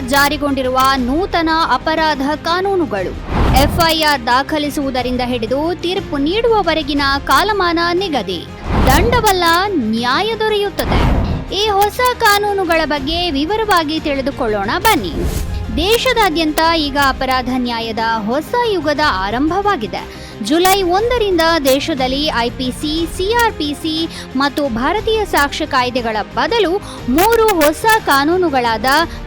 ಜಾರಿಗೊಂಡಿರುವ ನೂತನ ಅಪರಾಧ ಕಾನೂನುಗಳು. ಎಫ್ಐಆರ್ ದಾಖಲಿಸುವುದರಿಂದ ಹಿಡಿದು ತೀರ್ಪು ನೀಡುವವರೆಗಿನ ಕಾಲಮಾನ ನಿಗದಿ. ದಂಡವಲ್ಲ ನ್ಯಾಯ ದೊರೆಯುತ್ತದೆ. ಈ ಹೊಸ ಕಾನೂನುಗಳ ಬಗ್ಗೆ ವಿವರವಾಗಿ ತಿಳಿದುಕೊಳ್ಳೋಣ ಬನ್ನಿ. ದೇಶದಾದ್ಯಂತ ಈಗ ಅಪರಾಧ ನ್ಯಾಯದ ಹೊಸ ಯುಗದ ಆರಂಭವಾಗಿದೆ. ಜುಲೈ ಒಂದರಿಂದ ದೇಶದಲ್ಲಿ ಐಪಿಸಿ, ಸಿಆರ್ಪಿಸಿ ಮತ್ತು ಭಾರತೀಯ ಸಾಕ್ಷ್ಯ ಕಾಯ್ದೆಗಳ ಬದಲು ಮೂರು ಹೊಸ ಕಾನೂನುಗಳಾದ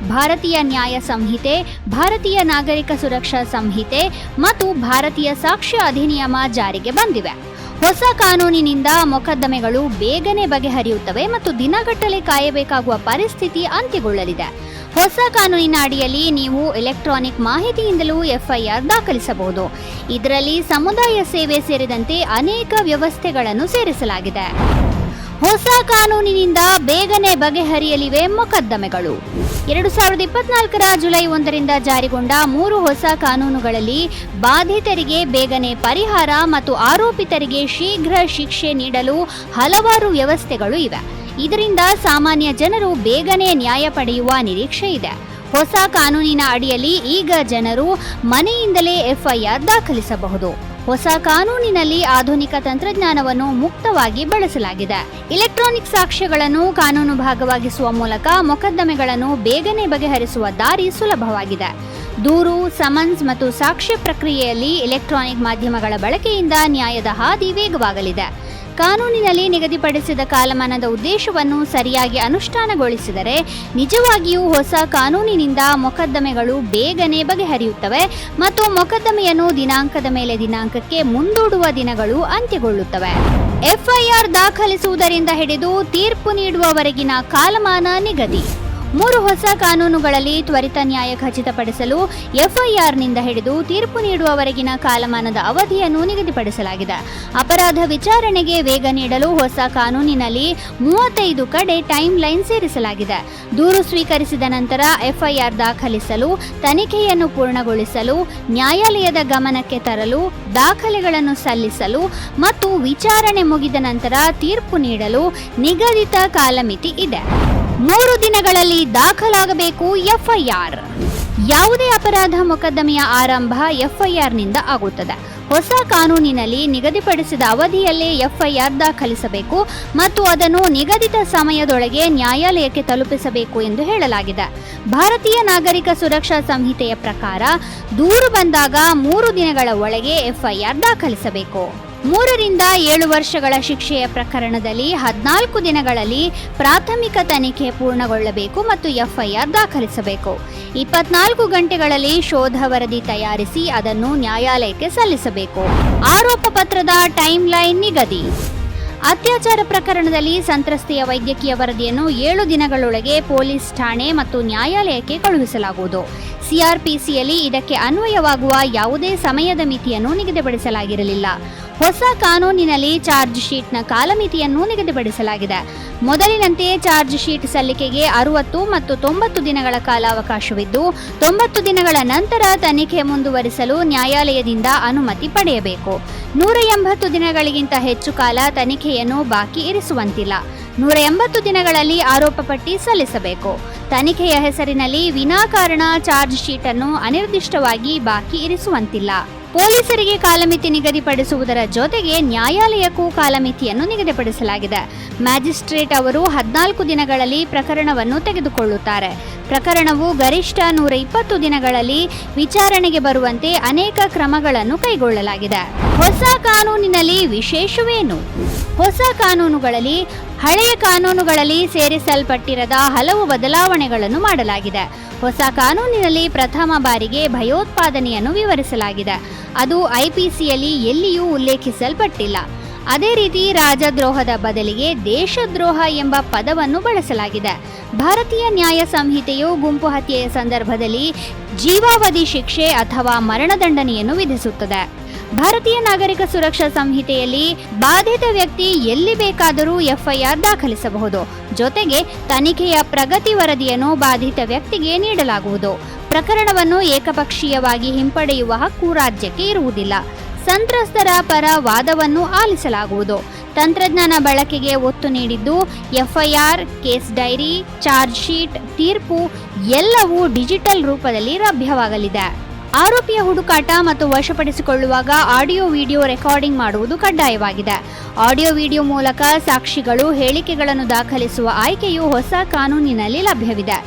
ಭಾರತೀಯ ನ್ಯಾಯ ಸಂಹಿತೆ, ಭಾರತೀಯ ನಾಗರಿಕ ಸುರಕ್ಷಾ ಸಂಹಿತೆ ಮತ್ತು ಭಾರತೀಯ ಸಾಕ್ಷ್ಯ ಅಧಿನಿಯಮ ಜಾರಿಗೆ ಬಂದಿವೆ. ಹೊಸ ಕಾನೂನಿನಿಂದ ಮೊಕದ್ದಮೆಗಳು ಬೇಗನೆ ಬಗೆಹರಿಯುತ್ತವೆ ಮತ್ತು ದಿನಗಟ್ಟಲೆ ಕಾಯಬೇಕಾಗುವ ಪರಿಸ್ಥಿತಿ ಅಂತ್ಯಗೊಳ್ಳಲಿದೆ. ಹೊಸ ಕಾನೂನಿನ ಅಡಿಯಲ್ಲಿ ನೀವು ಎಲೆಕ್ಟ್ರಾನಿಕ್ ಮಾಹಿತಿಯಿಂದಲೂ ಎಫ್ಐಆರ್ ದಾಖಲಿಸಬಹುದು. ಇದರಲ್ಲಿ ಸಮುದಾಯ ಸೇವೆ ಸೇರಿದಂತೆ ಅನೇಕ ವ್ಯವಸ್ಥೆಗಳನ್ನು ಸೇರಿಸಲಾಗಿದೆ. ಹೊಸ ಕಾನೂನಿನಿಂದ ಬೇಗನೆ ಬಗೆಹರಿಯಲಿವೆ ಮೊಕದ್ದಮೆಗಳು. ಎರಡು ಸಾವಿರದ ಇಪ್ಪತ್ನಾಲ್ಕರ ಜುಲೈ ಒಂದರಿಂದ ಜಾರಿಗೊಂಡ ಮೂರು ಹೊಸ ಕಾನೂನುಗಳಲ್ಲಿ ಬಾಧಿತರಿಗೆ ಬೇಗನೆ ಪರಿಹಾರ ಮತ್ತು ಆರೋಪಿತರಿಗೆ ಶೀಘ್ರ ಶಿಕ್ಷೆ ನೀಡಲು ಹಲವಾರು ವ್ಯವಸ್ಥೆಗಳು ಇವೆ. ಇದರಿಂದ ಸಾಮಾನ್ಯ ಜನರು ಬೇಗನೆ ನ್ಯಾಯ ಪಡೆಯುವ ನಿರೀಕ್ಷೆ ಇದೆ. ಹೊಸ ಕಾನೂನಿನ ಅಡಿಯಲ್ಲಿ ಈಗ ಜನರು ಮನೆಯಿಂದಲೇ ಎಫ್ಐಆರ್ ದಾಖಲಿಸಬಹುದು. ಹೊಸ ಕಾನೂನಿನಲ್ಲಿ ಆಧುನಿಕ ತಂತ್ರಜ್ಞಾನವನ್ನು ಮುಕ್ತವಾಗಿ ಬಳಸಲಾಗಿದೆ. ಇಲೆಕ್ಟ್ರಾನಿಕ್ ಸಾಕ್ಷ್ಯಗಳನ್ನು ಕಾನೂನು ಭಾಗವಾಗಿಸುವ ಮೂಲಕ ಮೊಕದ್ದಮೆಗಳನ್ನು ಬೇಗನೆ ಬಗೆಹರಿಸುವ ದಾರಿ ಸುಲಭವಾಗಿದೆ. ದೂರು, ಸಮನ್ಸ್ ಮತ್ತು ಸಾಕ್ಷ್ಯ ಪ್ರಕ್ರಿಯೆಯಲ್ಲಿ ಎಲೆಕ್ಟ್ರಾನಿಕ್ ಮಾಧ್ಯಮಗಳ ಬಳಕೆಯಿಂದ ನ್ಯಾಯದ ಹಾದಿ ವೇಗವಾಗಲಿದೆ. ಕಾನೂನಿನಲ್ಲಿ ನಿಗದಿಪಡಿಸಿದ ಕಾಲಮಾನದ ಉದ್ದೇಶವನ್ನು ಸರಿಯಾಗಿ ಅನುಷ್ಠಾನಗೊಳಿಸಿದರೆ ನಿಜವಾಗಿಯೂ ಹೊಸ ಕಾನೂನಿನಿಂದ ಮೊಕದ್ದಮೆಗಳು ಬೇಗನೆ ಬಗೆಹರಿಯುತ್ತವೆ ಮತ್ತು ಮೊಕದ್ದಮೆಯನ್ನು ದಿನಾಂಕದ ಮೇಲೆ ದಿನಾಂಕಕ್ಕೆ ಮುಂದೂಡುವ ದಿನಗಳು ಅಂತ್ಯಗೊಳ್ಳುತ್ತವೆ. ಎಫ್ಐಆರ್ ದಾಖಲಿಸುವುದರಿಂದ ಹಿಡಿದು ತೀರ್ಪು ನೀಡುವವರೆಗಿನ ಕಾಲಮಾನ ನಿಗದಿ. ಮೂರು ಹೊಸ ಕಾನೂನುಗಳಲ್ಲಿ ತ್ವರಿತ ನ್ಯಾಯ ಖಚಿತಪಡಿಸಲು ಎಫ್ಐಆರ್ನಿಂದ ಹಿಡಿದು ತೀರ್ಪು ನೀಡುವವರೆಗಿನ ಕಾಲಮಾನದ ಅವಧಿಯನ್ನು ನಿಗದಿಪಡಿಸಲಾಗಿದೆ. ಅಪರಾಧ ವಿಚಾರಣೆಗೆ ವೇಗ ನೀಡಲು ಹೊಸ ಕಾನೂನಿನಲ್ಲಿ ಮೂವತ್ತೈದು ಕಡೆ ಟೈಮ್ ಲೈನ್ ಸೇರಿಸಲಾಗಿದೆ. ದೂರು ಸ್ವೀಕರಿಸಿದ ನಂತರ ಎಫ್ಐಆರ್ ದಾಖಲಿಸಲು, ತನಿಖೆಯನ್ನು ಪೂರ್ಣಗೊಳಿಸಲು, ನ್ಯಾಯಾಲಯದ ಗಮನಕ್ಕೆ ತರಲು, ದಾಖಲೆಗಳನ್ನು ಸಲ್ಲಿಸಲು ಮತ್ತು ವಿಚಾರಣೆ ಮುಗಿದ ನಂತರ ತೀರ್ಪು ನೀಡಲು ನಿಗದಿತ ಕಾಲಮಿತಿ ಇದೆ. ಮೂರು ದಿನಗಳಲ್ಲಿ ದಾಖಲಾಗಬೇಕು ಎಫ್ಐಆರ್. ಯಾವುದೇ ಅಪರಾಧ ಮೊಕದ್ದಮೆಯ ಆರಂಭ ಎಫ್ಐಆರ್ನಿಂದ ಆಗುತ್ತದೆ. ಹೊಸ ಕಾನೂನಿನಲ್ಲಿ ನಿಗದಿಪಡಿಸಿದ ಅವಧಿಯಲ್ಲೇ ಎಫ್ಐಆರ್ ದಾಖಲಿಸಬೇಕು ಮತ್ತು ಅದನ್ನು ನಿಗದಿತ ಸಮಯದೊಳಗೆ ನ್ಯಾಯಾಲಯಕ್ಕೆ ತಲುಪಿಸಬೇಕು ಎಂದು ಹೇಳಲಾಗಿದೆ. ಭಾರತೀಯ ನಾಗರಿಕ ಸುರಕ್ಷಾ ಸಂಹಿತೆಯ ಪ್ರಕಾರ ದೂರು ಬಂದಾಗ ಮೂರು ದಿನಗಳ ಒಳಗೆ ಎಫ್ಐಆರ್ ದಾಖಲಿಸಬೇಕು. ಮೂರರಿಂದ ಏಳು ವರ್ಷಗಳ ಶಿಕ್ಷೆಯ ಪ್ರಕರಣದಲ್ಲಿ ಹದಿನಾಲ್ಕು ದಿನಗಳಲ್ಲಿ ಪ್ರಾಥಮಿಕ ತನಿಖೆ ಪೂರ್ಣಗೊಳ್ಳಬೇಕು ಮತ್ತು ಎಫ್ಐಆರ್ ದಾಖಲಿಸಬೇಕು. ಇಪ್ಪತ್ನಾಲ್ಕು ಗಂಟೆಗಳಲ್ಲಿ ಶೋಧ ವರದಿ ತಯಾರಿಸಿ ಅದನ್ನು ನ್ಯಾಯಾಲಯಕ್ಕೆ ಸಲ್ಲಿಸಬೇಕು. ಆರೋಪ ಪತ್ರದ ಟೈಮ್ ಲೈನ್ ನಿಗದಿ. ಅತ್ಯಾಚಾರ ಪ್ರಕರಣದಲ್ಲಿ ಸಂತ್ರಸ್ತೆಯ ವೈದ್ಯಕೀಯ ವರದಿಯನ್ನು ಏಳು ದಿನಗಳೊಳಗೆ ಪೊಲೀಸ್ ಠಾಣೆ ಮತ್ತು ನ್ಯಾಯಾಲಯಕ್ಕೆ ಕಳುಹಿಸಲಾಗುವುದು. ಸಿಆರ್ಪಿಸಿಯಲ್ಲಿ ಇದಕ್ಕೆ ಅನ್ವಯವಾಗುವ ಯಾವುದೇ ಸಮಯದ ಮಿತಿಯನ್ನು ನಿಗದಿಪಡಿಸಲಾಗಿರಲಿಲ್ಲ. ಹೊಸ ಕಾನೂನಿನಲ್ಲಿ ಚಾರ್ಜ್ ಶೀಟ್ನ ಕಾಲಮಿತಿಯನ್ನು ನಿಗದಿಪಡಿಸಲಾಗಿದೆ. ಮೊದಲಿನಂತೆ ಚಾರ್ಜ್ ಶೀಟ್ ಸಲ್ಲಿಕೆಗೆ ಅರುವತ್ತು ಮತ್ತು ತೊಂಬತ್ತು ದಿನಗಳ ಕಾಲಾವಕಾಶವಿದ್ದು, ತೊಂಬತ್ತು ದಿನಗಳ ನಂತರ ತನಿಖೆ ಮುಂದುವರಿಸಲು ನ್ಯಾಯಾಲಯದಿಂದ ಅನುಮತಿ ಪಡೆಯಬೇಕು. ನೂರ ಎಂಬತ್ತು ದಿನಗಳಿಗಿಂತ ಹೆಚ್ಚು ಕಾಲ ತನಿಖೆಯನ್ನು ಬಾಕಿ ಇರಿಸುವಂತಿಲ್ಲ. ನೂರ ಎಂಬತ್ತು ದಿನಗಳಲ್ಲಿ ಆರೋಪ ಪಟ್ಟಿ ಸಲ್ಲಿಸಬೇಕು. ತನಿಖೆಯ ಹೆಸರಿನಲ್ಲಿ ವಿನಾಕಾರಣ ಚಾರ್ಜ್ ಶೀಟ್ ಅನ್ನು ಅನಿರ್ದಿಷ್ಟವಾಗಿ ಬಾಕಿ ಇರಿಸುವಂತಿಲ್ಲ. ಪೊಲೀಸರಿಗೆ ಕಾಲಮಿತಿ ನಿಗದಿಪಡಿಸುವುದರ ಜೊತೆಗೆ ನ್ಯಾಯಾಲಯಕ್ಕೂ ಕಾಲಮಿತಿಯನ್ನು ನಿಗದಿಪಡಿಸಲಾಗಿದೆ. ಮ್ಯಾಜಿಸ್ಟ್ರೇಟ್ ಅವರು ಹದಿನಾಲ್ಕು ದಿನಗಳಲ್ಲಿ ಪ್ರಕರಣವನ್ನು ತೆಗೆದುಕೊಳ್ಳುತ್ತಾರೆ. ಪ್ರಕರಣವು ಗರಿಷ್ಠ ನೂರ ಇಪ್ಪತ್ತು ದಿನಗಳಲ್ಲಿ ವಿಚಾರಣೆಗೆ ಬರುವಂತೆ ಅನೇಕ ಕ್ರಮಗಳನ್ನು ಕೈಗೊಳ್ಳಲಾಗಿದೆ. ಹೊಸ ಕಾನೂನಿನಲ್ಲಿ ವಿಶೇಷವೇನು? ಹೊಸ ಕಾನೂನುಗಳಲ್ಲಿ, ಹಳೆಯ ಕಾನೂನುಗಳಲ್ಲಿ ಸೇರಿಸಲ್ಪಟ್ಟಿರದ ಹಲವು ಬದಲಾವಣೆಗಳನ್ನು ಮಾಡಲಾಗಿದೆ. ಹೊಸ ಕಾನೂನಿನಲ್ಲಿ ಪ್ರಥಮ ಬಾರಿಗೆ ಭಯೋತ್ಪಾದನೆಯನ್ನು ವಿವರಿಸಲಾಗಿದೆ. ಅದು ಐಪಿಸಿಯಲ್ಲಿ ಎಲ್ಲಿಯೂ ಉಲ್ಲೇಖಿಸಲ್ಪಟ್ಟಿಲ್ಲ. ಅದೇ ರೀತಿ ರಾಜದ್ರೋಹದ ಬದಲಿಗೆ ದೇಶದ್ರೋಹ ಎಂಬ ಪದವನ್ನು ಬಳಸಲಾಗಿದೆ. ಭಾರತೀಯ ನ್ಯಾಯ ಸಂಹಿತೆಯು ಗುಂಪು ಹತ್ಯೆಯ ಸಂದರ್ಭದಲ್ಲಿ ಜೀವಾವಧಿ ಶಿಕ್ಷೆ ಅಥವಾ ಮರಣದಂಡನೆಯನ್ನು ವಿಧಿಸುತ್ತದೆ. ಭಾರತೀಯ ನಾಗರಿಕ ಸುರಕ್ಷಾ ಸಂಹಿತೆಯಲ್ಲಿ ಬಾಧಿತ ವ್ಯಕ್ತಿ ಎಲ್ಲಿ ಬೇಕಾದರೂ ಎಫ್ಐಆರ್ ದಾಖಲಿಸಬಹುದು. ಜೊತೆಗೆ ತನಿಖೆಯ ಪ್ರಗತಿ ವರದಿಯನ್ನು ಬಾಧಿತ ವ್ಯಕ್ತಿಗೆ ನೀಡಲಾಗುವುದು. ಪ್ರಕರಣವನ್ನು ಏಕಪಕ್ಷೀಯವಾಗಿ ಹಿಂಪಡೆಯುವ ಹಕ್ಕು ರಾಜ್ಯಕ್ಕೆ ಇರುವುದಿಲ್ಲ. ಸಂತ್ರಸ್ತರ ಪರ ವಾದವನ್ನು ಆಲಿಸಲಾಗುವುದು. ತಂತ್ರಜ್ಞಾನ ಬಳಕೆಗೆ ಒತ್ತು ನೀಡಿದ್ದು, FIR, case diary, charge sheet, ತೀರ್ಪು ಎಲ್ಲವೂ ಡಿಜಿಟಲ್ ರೂಪದಲ್ಲಿ ಲಭ್ಯವಾಗಲಿದೆ. ಆರೋಪಿಯ ಹುಡುಕಾಟ ಮತ್ತು ವಶಪಡಿಸಿಕೊಳ್ಳುವಾಗ ಆಡಿಯೋ ವಿಡಿಯೋ ರೆಕಾರ್ಡಿಂಗ್ ಮಾಡುವುದು ಕಡ್ಡಾಯವಾಗಿದೆ. ಆಡಿಯೋ ವಿಡಿಯೋ ಮೂಲಕ ಸಾಕ್ಷಿಗಳು ಹೇಳಿಕೆಗಳನ್ನು ದಾಖಲಿಸುವ ಆಯ್ಕೆಯು ಹೊಸ ಕಾನೂನಿನಲ್ಲಿ ಲಭ್ಯವಿದೆ.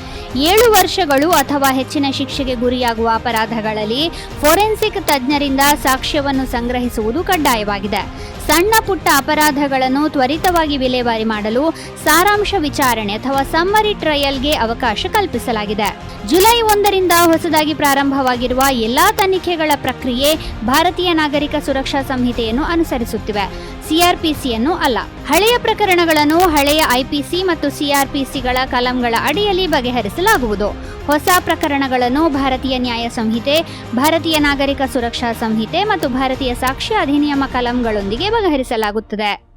ಏಳು ವರ್ಷಗಳು ಅಥವಾ ಹೆಚ್ಚಿನ ಶಿಕ್ಷೆಗೆ ಗುರಿಯಾಗುವ ಅಪರಾಧಗಳಲ್ಲಿ ಫೋರೆನ್ಸಿಕ್ ತಜ್ಞರಿಂದ ಸಾಕ್ಷ್ಯವನ್ನು ಸಂಗ್ರಹಿಸುವುದು ಕಡ್ಡಾಯವಾಗಿದೆ. ಸಣ್ಣ ಪುಟ್ಟ ಅಪರಾಧಗಳನ್ನು ತ್ವರಿತವಾಗಿ ವಿಲೇವಾರಿ ಮಾಡಲು ಸಾರಾಂಶ ವಿಚಾರಣೆ ಅಥವಾ ಸಮ್ಮರಿ ಟ್ರಯಲ್ಗೆ ಅವಕಾಶ ಕಲ್ಪಿಸಲಾಗಿದೆ. ಜುಲೈ ಒಂದರಿಂದ ಹೊಸದಾಗಿ ಪ್ರಾರಂಭವಾಗಿರುವ ಎಲ್ಲಾ ತನಿಖೆಗಳ ಪ್ರಕ್ರಿಯೆ ಭಾರತೀಯ ನಾಗರಿಕ ಸುರಕ್ಷಾ ಸಂಹಿತೆಯನ್ನು ಅನುಸರಿಸುತ್ತಿವೆ. ಸಿಆರ್ಪಿಸಿಯನ್ನು ಅಲ್ಲ, ಹಳೆಯ ಪ್ರಕರಣಗಳನ್ನು ಹಳೆಯ ಐಪಿಸಿ ಮತ್ತು ಸಿಆರ್ಪಿಸಿಗಳ ಕಲಂಗಳ ಅಡಿಯಲ್ಲಿ ಬಗೆಹರಿಸಲಾಗುವುದು. ಹೊಸ ಪ್ರಕರಣಗಳನ್ನು ಭಾರತೀಯ ನ್ಯಾಯ ಸಂಹಿತೆ, ಭಾರತೀಯ ನಾಗರಿಕ ಸುರಕ್ಷಾ ಸಂಹಿತೆ ಮತ್ತು ಭಾರತೀಯ ಸಾಕ್ಷ್ಯ ಅಧಿನಿಯಮ ಕಲಂಗಳೊಂದಿಗೆ ಬಗೆಹರಿಸಲಾಗುತ್ತದೆ.